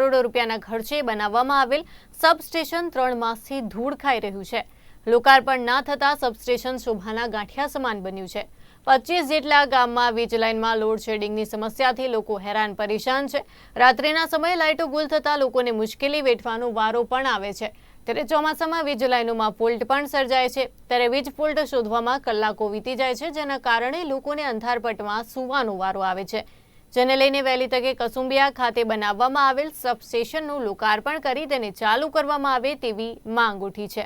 કરોડો રૂપિયાના ખર્ચે બનાવવામાં આવેલ સબસ્ટેશન ત્રણ માસથી ધૂળ ખાઈ રહ્યું છે. લોકાર્પણ ના થતાં સબસ્ટેશન શોભાના ગાંઠિયા સમાન બન્યું છે. પચીસ જેટલા ગામમાં વીજ લાઇનમાં લોડ શેડિંગની સમસ્યાથી લોકો હેરાન પરેશાન છે. રાત્રિના સમયે લાઇટો ગુલ થતાં લોકોને મુશ્કેલી વેઠવાનો વારો પણ આવે છે. ત્યારે ચોમાસામાં વીજ લાઇનોમાં ફોલ્ટ પણ સર્જાય છે. ત્યારે વીજ ફોલ્ટ શોધવામાં કલાકો વીતી જાય છે, જેના કારણે લોકોને અંધારપટમાં સૂવાનો વારો આવે છે. જેને લઈને વહેલી તકે કસુંબિયા ખાતે બનાવવામાં આવેલ સબસ્ટેશનનું લોકાર્પણ કરી તેને ચાલુ કરવામાં આવે તેવી માંગ ઉઠી છે.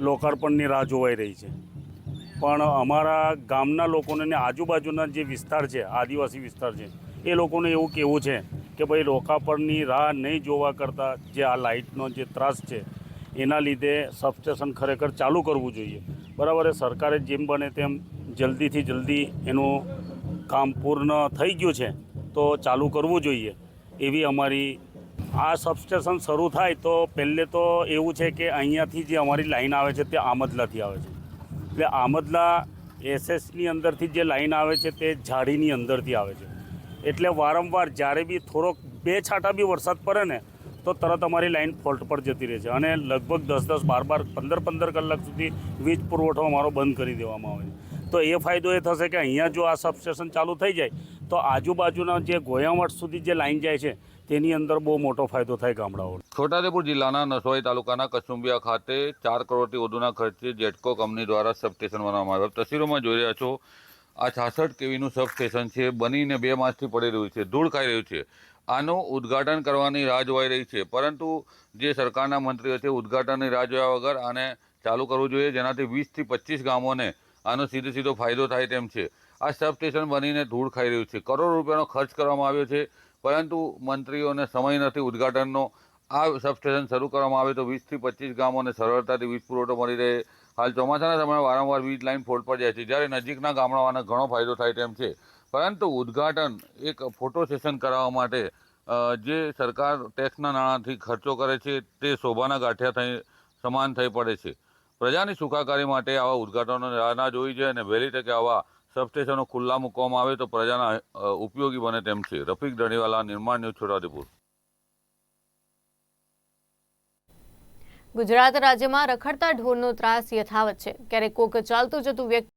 લોકાર્પણની રાહ જોવાઈ રહી છે. પણ અમારા ગામના લોકોને આજુબાજુના જે વિસ્તાર છે, આદિવાસી વિસ્તાર છે, એ લોકોને એવું કહેવું છે કે ભાઈ, લોકાર્પણની રાહ નહીં જોવા કરતાં જે આ લાઇટનો જે ત્રાસ છે એના લીધે સબસ્ટેશન ખરેખર ચાલુ કરવું જોઈએ. બરાબર સરકારે જેમ બને તેમ જલ્દીથી જલ્દી એનું કામ પૂર્ણ થઈ ગયું છે, તો ચાલુ કરવું જોઈએ. એવી અમારી આ સબસ્ટેશન શરૂ થાય તો પહેલે તો એવું છે કે અહીંયાથી જે અમારી લાઈન આવે છે તે આમદલાથી આવે છે. એટલે આમદલા એસએસની અંદરથી જે લાઈન આવે છે તે ઝાડીની અંદરથી આવે છે. એટલે વારંવાર જ્યારે બી થોડોક બે છાંટા બી વરસાદ પડે ને તો તરત અમારી લાઈન ફોલ્ટ પર જતી રહે છે અને લગભગ દસ દસ બાર બાર પંદર પંદર કલાક સુધી વીજ પુરવઠો અમારો બંધ કરી દેવામાં આવે છે. તો એ ફાયદો એ થશે કે અહીંયા જો આ સબસ્ટેશન ચાલુ થઈ જાય, તો આજુબાજુના જે ગોયાવટ સુધી જે લાઈન જાય છે, તેની અંદર બહુ મોટો ફાયદો થાય ગામડાઓ છોટાઉદેપુર જિલ્લાના નસવાઈ તાલુકાના કસુંબિયા ખાતે ચાર કરોડથી વધુના ખર્ચે જેટકો કંપની દ્વારા સબસ્ટેશન બનાવવામાં આવ્યું. તસવીરોમાં જોઈ રહ્યા છો, આ છાસઠ કેવીનું સબસ્ટેશન છે, બનીને બે માસથી પડી રહ્યું છે, ધૂળ ખાઈ રહ્યું છે. આનું ઉદ્ઘાટન કરવાની રાહ જોવાઈ રહી છે. પરંતુ જે સરકારના મંત્રીઓ છે, ઉદ્ઘાટનની રાહ જોયા વગર આને ચાલુ કરવું જોઈએ. જેનાથી વીસથી પચીસ ગામોને આનો સીધો સીધો ફાયદો થાય તેમ છે. આ સબસ્ટેશન બનીને ધૂળ ખાઈ રહ્યું છે. કરોડો રૂપિયાનો ખર્ચ કરવામાં આવ્યો છે. પરંતુ મંત્રીઓને સમય નથી ઉદ્ઘાટનનો. આ સબસ્ટેશન શરૂ કરવામાં આવે તો વીસથી પચીસ ગામોને સરળતાથી વીજ પુરવઠો મળી રહે. હાલ ચોમાસાના સમયે વારંવાર વીજ લાઇન ફોલ્ટ પર જાય છે. જ્યારે નજીકના ગામડાઓને ઘણો ફાયદો થાય તેમ છે. પરંતુ ઉદ્ઘાટન એક ફોટો સેશન કરાવવા માટે જે સરકાર ટેક્સના નાણાંથી ખર્ચો કરે છે, તે શોભાના ગાંઠિયા થઈ, સમાન થઈ પડે છે. પ્રજાની સુખાકારી માટે આવા ઉદ્ઘાટનો ના જોઈ છે અને વહેલી તકે આવા સબસ્ટેશનો ખુલ્લા મૂકવામાં આવે તો પ્રજાના ઉપયોગી બને તેમ છે. રફીક ધણીવાલા, નિર્માણ ન્યૂઝ છોટાઉદેપુર. ગુજરાત રાજ્યમાં રખડતા ઢોરનો ત્રાસ યથાવત છે. ક્યારેક કોક ચાલતું જતું વ્યક્તિ